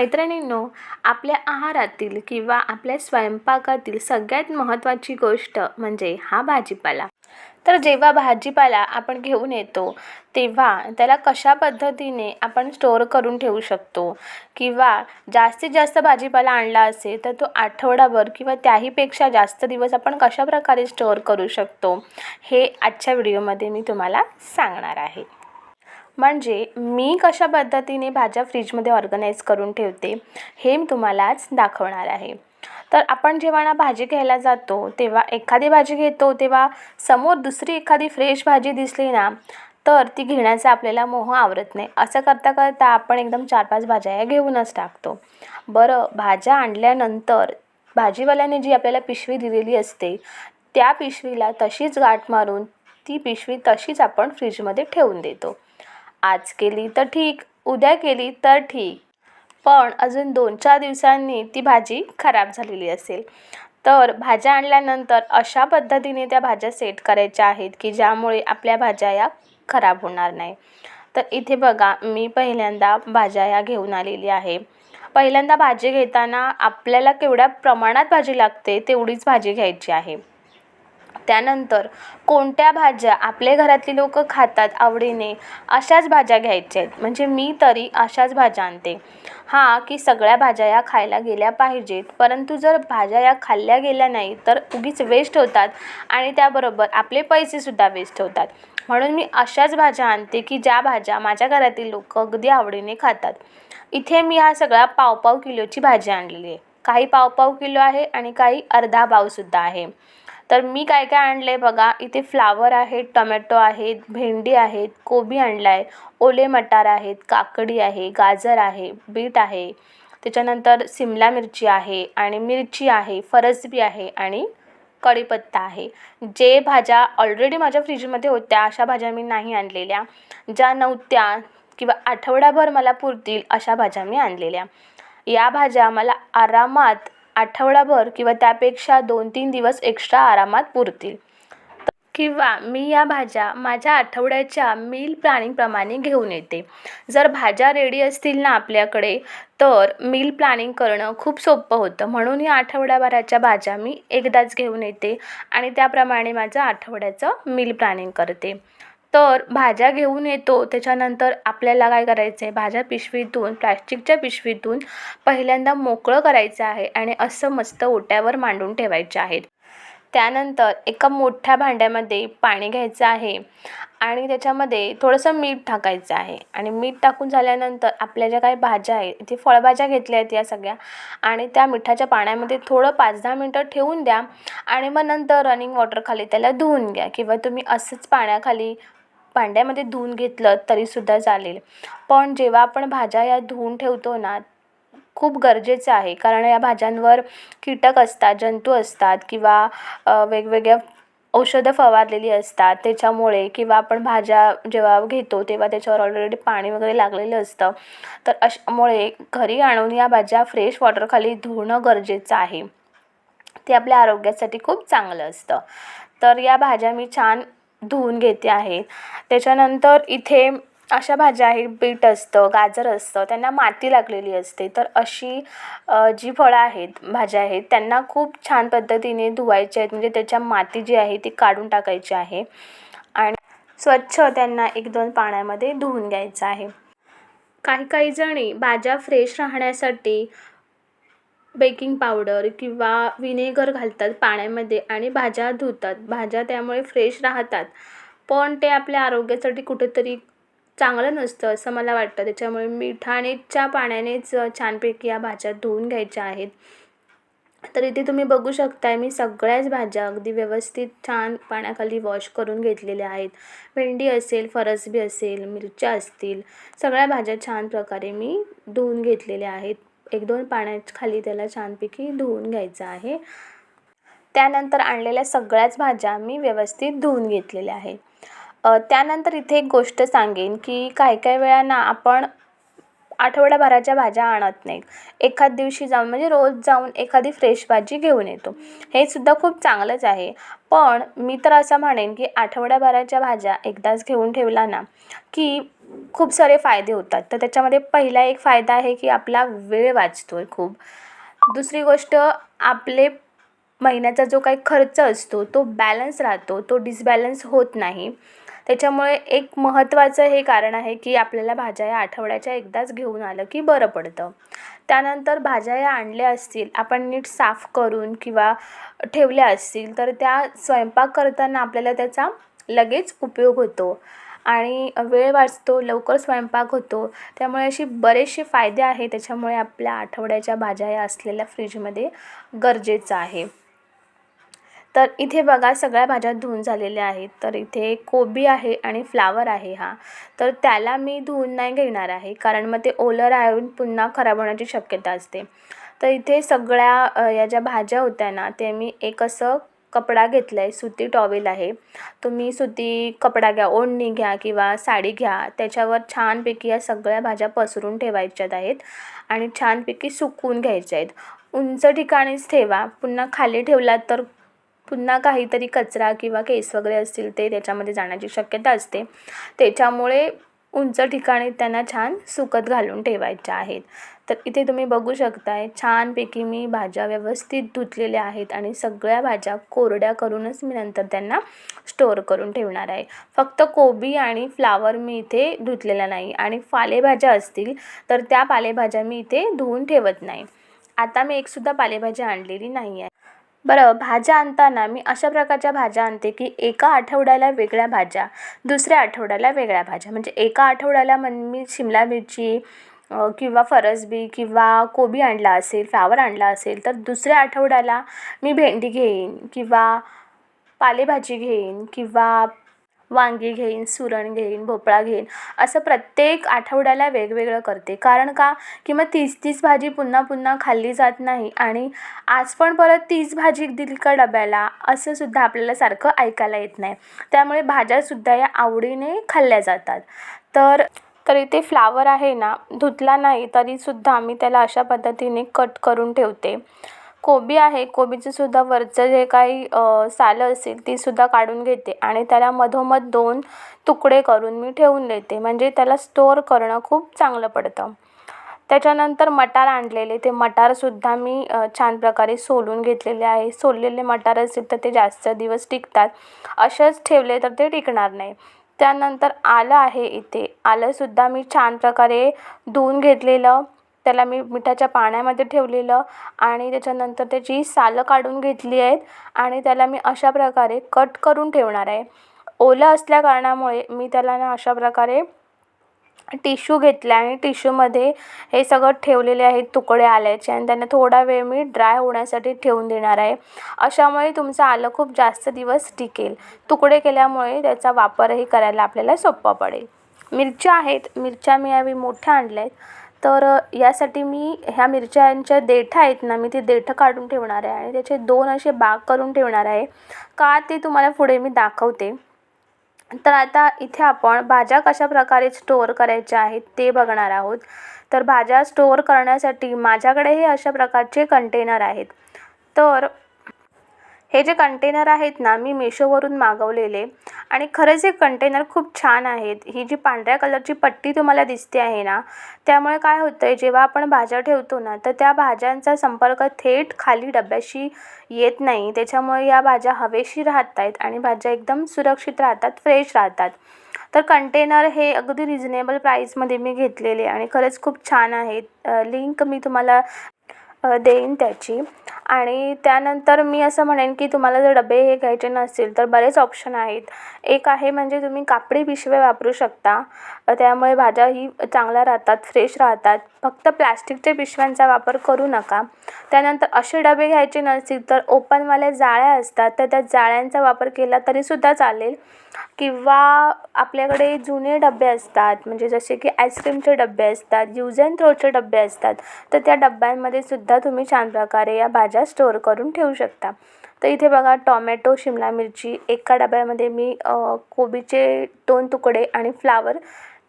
मैत्रिणींनो आपल्या आहारातील किंवा आपल्या स्वयंपाकातील सगळ्यात महत्त्वाची गोष्ट म्हणजे हा भाजीपाला. तर जेव्हा भाजीपाला आपण घेऊन येतो तेव्हा त्याला कशा पद्धतीने आपण स्टोअर करून ठेवू शकतो? किंवा जास्तीत जास्त भाजीपाला आणला असेल तर तो आठवडाभर किंवा त्याहीपेक्षा जास्त दिवस आपण कशाप्रकारे स्टोअर करू शकतो? हे आजच्या व्हिडिओमध्ये मी तुम्हाला सांगणार आहे. म्हणजे मी कशा पद्धतीने भाज्या फ्रीजमध्ये ऑर्गनाईज करून ठेवते हे मी तुम्हाला आज दाखवणार आहे. तर आपण जेव्हा ना भाजी घ्यायला जातो तेव्हा एखादी भाजी घेतो तेव्हा समोर दुसरी एखादी फ्रेश भाजी दिसली ना तर ती घेण्याचा आपल्याला मोह आवरत नाही. असं करता करता आपण एकदम चार पाच भाज्या या घेऊनच टाकतो. बरं भाज्या आणल्यानंतर भाजीवाल्याने जी आपल्याला पिशवी दिलेली असते त्या पिशवीला तशीच गाठ मारून ती पिशवी तशीच आपण फ्रीजमध्ये ठेवून देतो. आज केली तर ठीक उद्या केली तर ठीक. पण अजून दोन चार दिवसांनी ती भाजी खराब झालेली असेल. तर भाज्या आणल्यानंतर अशा पद्धतीने त्या भाज्या सेट करायच्या आहेत की ज्यामुळे आपल्या भाज्या या खराब होणार नाही. तर इथे बघा मी पहिल्यांदा भाज्या या घेऊन आलेली आहे. पहिल्यांदा भाजी घेताना आपल्याला केवढ्या प्रमाणात भाजी लागते तेवढीच भाजी घ्यायची आहे. त्यानंतर कोणत्या भाज्या आपले घरातली लोक खातात आवडीने अशाच भाज्या घ्यायच्या आहेत. म्हणजे मी तरी अशाच भाज्या आणते. हां की सगळ्या भाज्या या खायला गेल्या पाहिजेत. परंतु जर भाज्या या खाल्ल्या गेल्या नाही तर उगीच वेस्ट होतात आणि त्याबरोबर आपले पैसेसुद्धा वेस्ट होतात. म्हणून मी अशाच भाज्या आणते की ज्या भाज्या माझ्या घरातील लोक अगदी आवडीने खातात. इथे मी हा सगळा पावपाव किलोची भाजी आणलेली आहे. काही पावपाव किलो आहे आणि काही अर्धा पावसुद्धा आहे. तर मी काय काय आणलं आहे बघा. इथे फ्लावर आहेत टमॅटो आहेत भेंडी आहेत कोबी आणला आहे ओले मटार आहेत काकडी आहे गाजर आहे बीट आहे. त्याच्यानंतर सिमला मिरची आहे आणि मिरची आहे फरसबी आहे आणि कढीपत्ता आहे. जे भाज्या ऑलरेडी माझ्या फ्रीजमध्ये होत्या अशा भाज्या मी नाही आणलेल्या. ज्या नव्हत्या किंवा आठवडाभर मला पुरतील अशा भाज्या मी आणलेल्या. या भाज्या मला आरामात आठवडाभर किंवा त्यापेक्षा दोन तीन दिवस एक्स्ट्रा आरामात पुरतील. किंवा मी या भाज्या माझ्या आठवड्याच्या मील प्लॅनिंगप्रमाणे घेऊन येते. जर भाज्या रेडी असतील ना आपल्याकडे तर मील प्लॅनिंग करणं खूप सोपं होतं. म्हणून या आठवड्याभराच्या भाज्या मी एकदाच घेऊन येते आणि त्याप्रमाणे माझं आठवड्याचं मील प्लॅनिंग करते. तर भाज्या घेऊन येतो त्याच्यानंतर आपल्याला काय करायचं आहे भाज्या पिशवीतून प्लॅस्टिकच्या पिशवीतून पहिल्यांदा मोकळं करायचं आहे आणि असं मस्त ओट्यावर मांडून ठेवायचे आहेत. त्यानंतर एका मोठ्या भांड्यामध्ये पाणी घ्यायचं आहे आणि त्याच्यामध्ये थोडंसं मीठ टाकायचं आहे. आणि मीठ टाकून झाल्यानंतर आपल्या ज्या काही भाज्या आहेत इथे फळभाज्या घेतल्या आहेत या सगळ्या आणि त्या मिठाच्या पाण्यामध्ये थोडं पाच दहा मिनटं ठेवून द्या आणि मग नंतर रनिंग वॉटरखाली त्याला धुवून घ्या किंवा तुम्ही असंच पाण्याखाली भांड्यामध्ये धुवून घेतलं तरीसुद्धा चालेल. पण जेव्हा आपण भाज्या या धुवून ठेवतो ना खूप गरजेचं आहे. कारण या भाज्यांवर कीटक असतात जंतू असतात किंवा वेगवेगळ्या औषधं फवारलेली असतात. त्याच्यामुळे किंवा आपण भाज्या जेव्हा घेतो तेव्हा त्याच्यावर ऑलरेडी पाणी वगैरे लागलेलं असतं. तर अशामुळे घरी आणून या भाज्या फ्रेश वॉटरखाली धुणं गरजेचं आहे. ते आपल्या आरोग्यासाठी खूप चांगलं असतं. तर या भाज्या मी छान धुवून घेते आहे त्याच्यानंतर इथे अशा भाज्या आहेत बीट असतं गाजर असतं त्यांना माती लागलेली असते. तर अशी जी फळं आहेत भाज्या आहेत त्यांना खूप छान पद्धतीने धुवायचे आहेत. म्हणजे त्याच्या माती जी आहे ती काढून टाकायची आहे. आणि स्वच्छ त्यांना एक दोन पाण्यामध्ये धुवून घ्यायचं आहे. काही काही जणी भाज्या फ्रेश राहण्यासाठी बेकिंग पावडर किंवा विनेगर घालतात पाण्यामध्ये आणि भाज्या धुतात. भाज्या त्यामुळे फ्रेश राहतात. पण ते आपल्या आरोग्यासाठी कुठेतरी चांगलं नसतं असं मला वाटतं. त्याच्यामुळे मिठानेच्या पाण्यानेच छानपैकी या भाज्या धुवून घ्यायच्या आहेत. तर इथे तुम्ही बघू शकताय मी सगळ्याच भाज्या अगदी व्यवस्थित छान पाण्याखाली वॉश करून घेतलेल्या आहेत. भेंडी असेल फरसबी असेल मिरच्या असतील सगळ्या भाज्या छान प्रकारे मी धुवून घेतलेल्या आहेत. एक दोन पाण्याखाली त्याला छानपैकी धुवून घ्यायचं आहे. त्यानंतर आणलेल्या सगळ्याच भाज्या मी व्यवस्थित धुवून घेतलेल्या आहेत त्यानंतर इथे एक गोष्ट सांगेन की काही काही वेळा ना आपण आठवड्याभराच्या भाज्या आणत नाही. एखाद दिवशी जाऊन म्हणजे रोज जाऊन एखादी फ्रेश भाजी घेऊन येतो. हे सुद्धा खूप चांगलंच आहे. पण मी तर असं म्हणेन की आठवड्याभराच्या भाज्या एकदाच घेऊन ठेवला ना की खूप सारे फायदे होतात. तर त्याच्यामध्ये पहिला एक फायदा आहे की आपला वेळ वाचतो आहे खूप. दुसरी गोष्ट आपले महिन्याचा जो काही खर्च असतो तो बॅलन्स राहतो तो डिसबॅलन्स होत नाही. त्याच्यामुळे एक महत्त्वाचं हे कारण आहे की आपल्याला भाज्या या आठवड्याच्या एकदाच घेऊन आलं की बरं पडतं. त्यानंतर भाज्या या आणल्या असतील आपण नीट साफ करून किंवा ठेवल्या असतील तर त्या स्वयंपाक करताना आपल्याला त्याचा लगेच उपयोग होतो. आणि वेळ वाचतो लवकर स्वयंपाक होतो. त्यामुळे असे बरेचसे फायदे आहे त्याच्यामुळे आपल्या आठवड्याच्या भाज्या या असलेल्या फ्रीजमध्ये गरजेचं आहे. तर इथे बघा सगळ्या भाज्या धुवून झालेल्या आहेत. तर इथे कोबी आहे आणि फ्लावर आहे हा. तर त्याला मी धुवून नाही घेणार आहे कारण मग ते ओलं राहून पुन्हा खराब होण्याची शक्यता असते. तर इथे सगळ्या या ज्या भाज्या होत्या ना ते मी एक असं कपडा घेतला आहे सुती टॉवेल आहे. तुम्ही सुती कपडा घ्या ओढणी घ्या किंवा साडी घ्या त्याच्यावर छानपैकी या सगळ्या भाज्या पसरून ठेवायच्यात आहेत आणि छानपैकी सुकवून घ्यायच्या आहेत. उंच ठिकाणीच ठेवा पुन्हा खाली ठेवलात तर पुन्हा काहीतरी कचरा किंवा केस वगैरे असतील ते त्याच्यामध्ये जाण्याची शक्यता असते. त्याच्यामुळे उंच ठिकाणी त्यांना छान सुकत घालून ठेवायच्या आहेत. तर इथे तुम्ही बघू शकताय छानपैकी मी भाज्या व्यवस्थित धुतलेल्या आहेत आणि सगळ्या भाज्या कोरड्या करूनच मी नंतर त्यांना स्टोअर करून ठेवणार आहे. फक्त कोबी आणि फ्लावर मी इथे धुतलेला नाही आणि पालेभाज्या असतील तर त्या पालेभाज्या मी इथे धुवून ठेवत नाही. आता मी एकसुद्धा पालेभाजी आणलेली नाही आहे बरं भाज्या आणताना मी अशा प्रकारच्या भाज्या आणते की एका आठवड्याला वेगळ्या भाज्या दुसऱ्या आठवड्याला वेगळ्या भाज्या. म्हणजे एका आठवड्याला मन मी शिमला मिरची किंवा फरसबी किंवा कोबी आणला असेल फ्लावर आणला असेल तर दुसऱ्या आठवड्याला मी भेंडी घेईन किंवा पालेभाजी घेईन किंवा वांगी घेईन सुरण घेईन भोपळा घेईन असं प्रत्येक आठवड्याला वेगवेगळं करते. कारण का? की मग तीच तीच भाजी पुन्हा पुन्हा खाल्ली जात नाही आणि आज पण परत तीच भाजी दिली का डब्याला? असं सुद्धा आपल्याला सारखं ऐकायला येत नाही. त्यामुळे भाज्यासुद्धा या आवडीने खाल्ल्या जातात. तर तर इथे फ्लावर आहे ना धुतला नाही तरीसुद्धा मी त्याला अशा पद्धतीने कट करून ठेवते. कोबी आहे कोबीचीसुद्धा वरचं जे काही सालं असेल तीसुद्धा काढून घेते आणि त्याला मधोमध दोन तुकडे करून मी ठेवून देते. म्हणजे त्याला स्टोअर करणं खूप चांगलं पडतं. त्याच्यानंतर मटार आणलेले ते मटारसुद्धा मी छान प्रकारे सोलून घेतलेले आहे. सोललेले मटार असेल तर ते जास्त दिवस टिकतात. असेच ठेवले तर ते टिकणार नाही. त्यानंतर आलं आहे इथे. आलंसुद्धा मी छान प्रकारे धुवून घेतलेलं. त्याला मी मिठाच्या पाण्यामध्ये ठेवलेलं आणि त्याच्यानंतर त्याची सालं काढून घेतली आहेत आणि त्याला मी अशा प्रकारे कट करून ठेवणार आहे. ओलं असल्या कारणामुळे मी त्याला ना अशा प्रकारे टिश्यू घेतला आणि टिश्यूमध्ये हे सगळं ठेवलेले आहेत तुकडे आल्याचे आणि त्यांना थोडा वेळ मी ड्राय होण्यासाठी ठेवून देणार आहे. अशामुळे तुमचं आलं खूप जास्त दिवस टिकेल. तुकडे केल्यामुळे त्याचा वापरही करायला आपल्याला सोप्पा पडेल. मिरच्या आहेत. मिरच्या मी यावेळी मोठ्या आणल्या आहेत तर यासाठी मी ह्या मिरच्यांच्या देठं आहेत ना मी ते देठं काढून ठेवणार आहे आणि त्याचे दोन असे बाग करून ठेवणार आहे. का ते तुम्हाला पुढे मी दाखवते. तर आता इथे आपण भाज्या कशा प्रकारे स्टोअर करायच्या आहेत ते बघणार आहोत. तर भाज्या स्टोअर करण्यासाठी माझ्याकडे हे अशा प्रकारचे कंटेनर आहेत. तर हे जे कंटेनर आहेत ना मी मेशोवरून मागवलेले. आणि खरंच हे कंटेनर खूप छान आहेत. ही जी पांढऱ्या कलरची पट्टी तुम्हाला दिसते आहे ना त्यामुळे काय होतं आहे जेव्हा आपण भाज्या ठेवतो ना तर त्या भाज्यांचा संपर्क थेट खाली डब्याशी येत नाही. त्याच्यामुळे या भाज्या हवेशी राहत आहेत आणि भाज्या एकदम सुरक्षित राहतात फ्रेश राहतात. तर कंटेनर हे अगदी रिजनेबल प्राईसमध्ये मी घेतलेले आणि खरंच खूप छान आहेत लिंक मी तुम्हाला देईन त्याची. आणि त्यानंतर मी असं म्हणेन की तुम्हाला जर डबे हे घ्यायचे नसतील तर बरेच ऑप्शन आहेत. एक आहे म्हणजे तुम्ही कापडी पिशव्या वापरू शकता. त्यामुळे भाज्या ही चांगल्या राहतात फ्रेश राहतात. फक्त प्लॅस्टिकच्या पिशव्यांचा वापर करू नका. त्यानंतर असे डबे घ्यायचे नसतील तर ओपनवाल्या जाळ्या असतात. तर त्या जाळ्यांचा वापर केला तरीसुद्धा चालेल. किंवा आपल्याकडे जुने डबे असतात म्हणजे जसे की आईस्क्रीमचे डबे असतात यूज अँड थ्रोचे डबे असतात. तर त्या डब्यांमध्ये सुद्धा तुम्ही छान प्रकारे या भाज्या स्टोअर करून ठेवू शकता. तर इथे बघा टॉमॅटो शिमला मिरची एका डब्यामध्ये मी कोबीचे दोन तुकडे आणि फ्लावर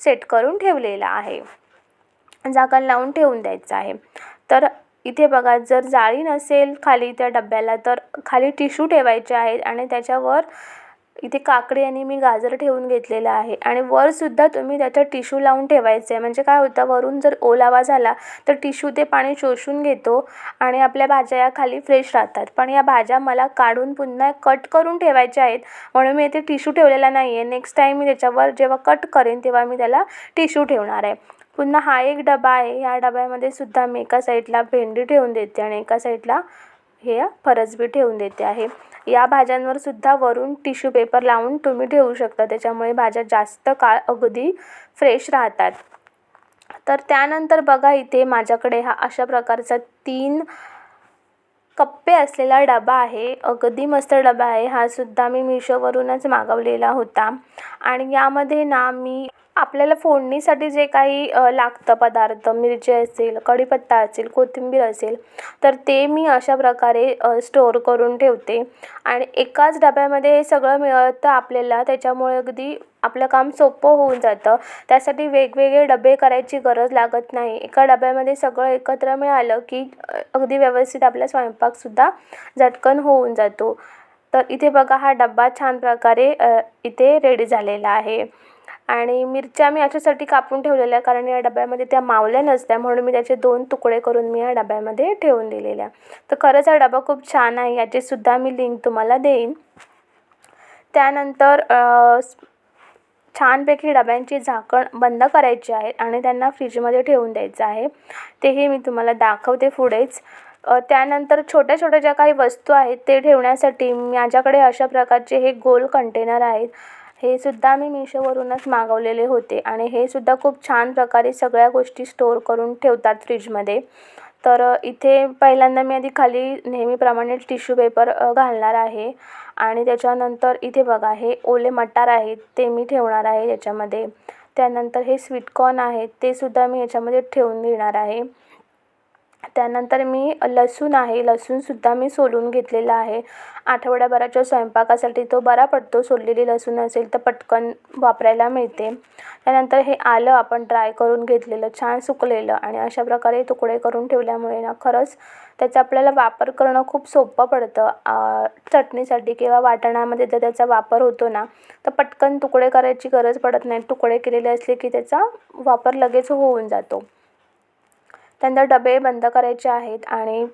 सेट करून ठेवलेला आहे. झाकण लावून ठेवून द्यायचं आहे. तर इथे बघा जर जाळी नसेल खाली त्या डब्याला तर खाली टिशू ठेवायचे आहेत आणि त्याच्यावर इथे काकडी आणि मी गाजर ठेवून घेतलेलं आहे. आणि वरसुद्धा तुम्ही त्याच्यात टिश्यू लावून ठेवायचं. आहे म्हणजे काय होतं वरून जर ओलावा झाला तर टिश्यू ते पाणी शोषून घेतो आणि आपल्या भाज्या या खाली फ्रेश राहतात. पण या भाज्या मला काढून पुन्हा कट करून ठेवायच्या आहेत. म्हणून मी इथे टिश्यू ठेवलेला नाही आहे नेक्स्ट टाईम मी त्याच्यावर जेव्हा कट करेन तेव्हा मी त्याला टिश्यू ठेवणार आहे. पुन्हा हा एक डबा आहे. या डब्यामध्ये सुद्धा मी एका साईडला भेंडी ठेवून देते आणि एका साईडला हे फरसबी ठेवून देते आहे. या भाज्यांवर सुद्धा वरून टिश्यू पेपर लावून तुम्ही ठेवू शकता. त्याच्यामुळे भाज्या जास्त काळ अगदी फ्रेश राहतात. तर त्यानंतर बघा इथे माझ्याकडे हा अशा प्रकारचा तीन कप्पे असलेला डबा आहे. अगदी मस्त डबा आहे. हा सुद्धा मी मिशोवरूनच मागवलेला होता. आणि यामध्ये ना मी आपल्याला फोडणीसाठी जे काही लागतं पदार्थ मिरची असेल कढीपत्ता असेल कोथिंबीर असेल तर ते मी अशा प्रकारे स्टोअर करून ठेवते. आणि एकाच डब्यामध्ये हे सगळं मिळतं आपल्याला त्याच्यामुळे अगदी आपलं काम सोपं होऊन जातं. त्यासाठी वेगवेगळे डबे करायची गरज लागत नाही. एका डब्यामध्ये सगळं एकत्र मिळालं की अगदी व्यवस्थित आपला स्वयंपाकसुद्धा झटकन होऊन जातो. तर इथे बघा हा डबा छान प्रकारे इथे रेडी झालेला आहे. आणि मिरच्या मी याच्यासाठी कापून ठेवलेल्या कारण या डब्यामध्ये त्या मावल्या नसत्या म्हणून मी त्याचे दोन तुकडे करून मी या डब्यामध्ये ठेवून दिलेल्या तर खरंच हा डबा खूप छान आहे याचीसुद्धा मी लिंक तुम्हाला देईन. त्यानंतर छानपैकी डब्यांची झाकण बंद करायची आहे आणि त्यांना फ्रीजमध्ये ठेवून द्यायचं आहे. तेही मी तुम्हाला दाखवते पुढेच. त्यानंतर छोट्या छोट्या ज्या काही वस्तू आहेत ते ठेवण्यासाठी माझ्याकडे अशा प्रकारचे हे गोल कंटेनर आहेत. हे सुद्धा मी मिशोवरूनच मागवलेले होते आणि हे सुद्धा खूप छान प्रकारे सगळ्या गोष्टी स्टोअर करून ठेवतात फ्रीजमध्ये. तर इथे पहिल्यांदा मी आधी खाली नेहमीप्रमाणे टिश्यू पेपर घालणार आहे आणि त्याच्यानंतर इथे बघा हे ओले मटार आहेत ते मी ठेवणार आहे याच्यामध्ये. त्यानंतर हे स्वीटकॉर्न आहेत ते सुद्धा मी याच्यामध्ये ठेवून घेणार आहे. त्यानंतर मी लसूण आहे लसूणसुद्धा मी सोलून घेतलेला आहे. आठवड्याभराच्या स्वयंपाकासाठी तो बरा पडतो सोललेली लसूण असेल तर पटकन वापरायला मिळते. त्यानंतर हे आलं आपण ड्राय करून घेतलेलं छान सुकलेलं आणि अशा प्रकारे तुकडे करून ठेवल्यामुळे ना खरंच त्याचा आपल्याला वापर करणं खूप सोपं पडतं. चटणीसाठी किंवा वाटणामध्ये जर त्याचा वापर होतो ना तर पटकन तुकडे करायची गरज पडत नाही. तुकडे केलेले असले की त्याचा वापर लगेच होऊन जातो. त्यानंतर डबे बंद करायचे आहेत आणि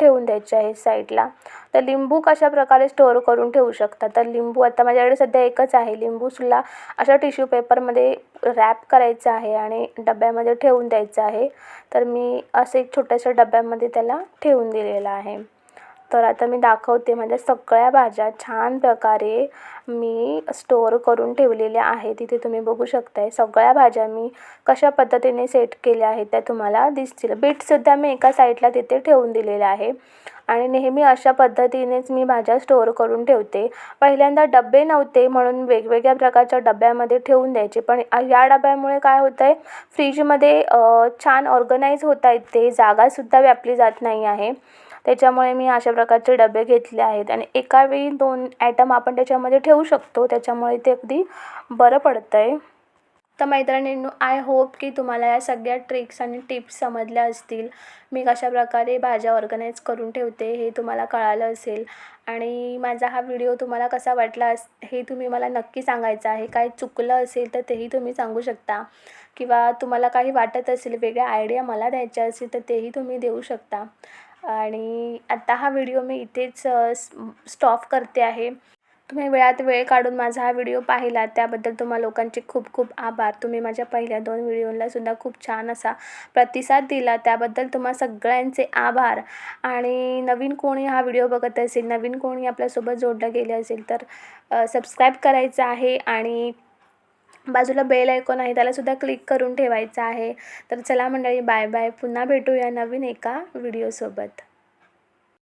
ठेवून द्यायचे आहे साईडला. तर लिंबू कशा प्रकारे स्टोअर करून ठेवू शकता? तर लिंबू आता माझ्याकडे सध्या एकच आहे. लिंबूसुद्धा अशा टिश्यू पेपरमध्ये रॅप करायचं आहे आणि डब्यामध्ये ठेवून द्यायचं आहे. तर मी असं एक छोट्याशा डब्यामध्ये त्याला ठेवून दिलेलं आहे. तर आता मी दाखवते माझ्या सगळ्या भाज्या. छान प्रकारे मी स्टोअर करून ठेवलेल्या आहे तिथे तुम्ही बघू शकताय सगळ्या भाज्या मी कशा पद्धतीने सेट केल्या आहेत त्या तुम्हाला दिसतील. बीटसुद्धा मी एका साईडला तिथे ठेवून दिलेलं आहे आणि नेहमी अशा पद्धतीनेच मी भाज्या स्टोअर करून ठेवते. पहिल्यांदा डबे नव्हते म्हणून वेगवेगळ्या प्रकारच्या डब्यामध्ये ठेवून द्यायचे. पण या डब्यामुळे काय होतं आहे फ्रीजमध्ये छान ऑर्गनाईज होत आहेत ते. जागासुद्धा व्यापली जात नाही आहे. त्याच्यामुळे मी अशा प्रकारचे डबे घेतले आहेत. आणि एका वेळी दोन ॲटम आपण त्याच्यामध्ये ठेवू शकतो. त्याच्यामुळे ते अगदी बरं पडतं आहे तर मैत्रिणींनो आय होप की तुम्हाला या सगळ्या ट्रिक्स आणि टिप्स समजल्या असतील. मी कशाप्रकारे भाज्या ऑर्गनाईज करून ठेवते हे तुम्हाला कळालं असेल. आणि माझा हा व्हिडिओ तुम्हाला कसा वाटला अस हे तुम्ही मला नक्की सांगायचं आहे. काय चुकलं असेल तर तेही तुम्ही सांगू शकता. किंवा तुम्हाला काही वाटत असेल वेगळ्या आयडिया मला द्यायच्या असतील तर तेही तुम्ही देऊ शकता. आणि आत्ता हा व्हिडिओ मी इथेच स्टॉप करते आहे. तुम्ही वेळात वेळ काढून माझा हा व्हिडिओ पाहिला त्याबद्दल तुम्हा लोकांचे खूप खूप आभार. तुम्ही माझ्या पहिल्या दोन व्हिडिओलासुद्धा खूप छान असा प्रतिसाद दिला त्याबद्दल तुम्हा सगळ्यांचे आभार. आणि नवीन कोणी हा व्हिडिओ बघत असेल नवीन कोणी आपल्यासोबत जोडलं गेले असेल तर सबस्क्राईब करायचं आहे आणि बाजूला बेल आयकॉन आहे त्यालासुद्धा क्लिक करून ठेवायचं आहे. तर चला मंडळी बाय बाय पुन्हा भेटूया नवीन एका व्हिडिओसोबत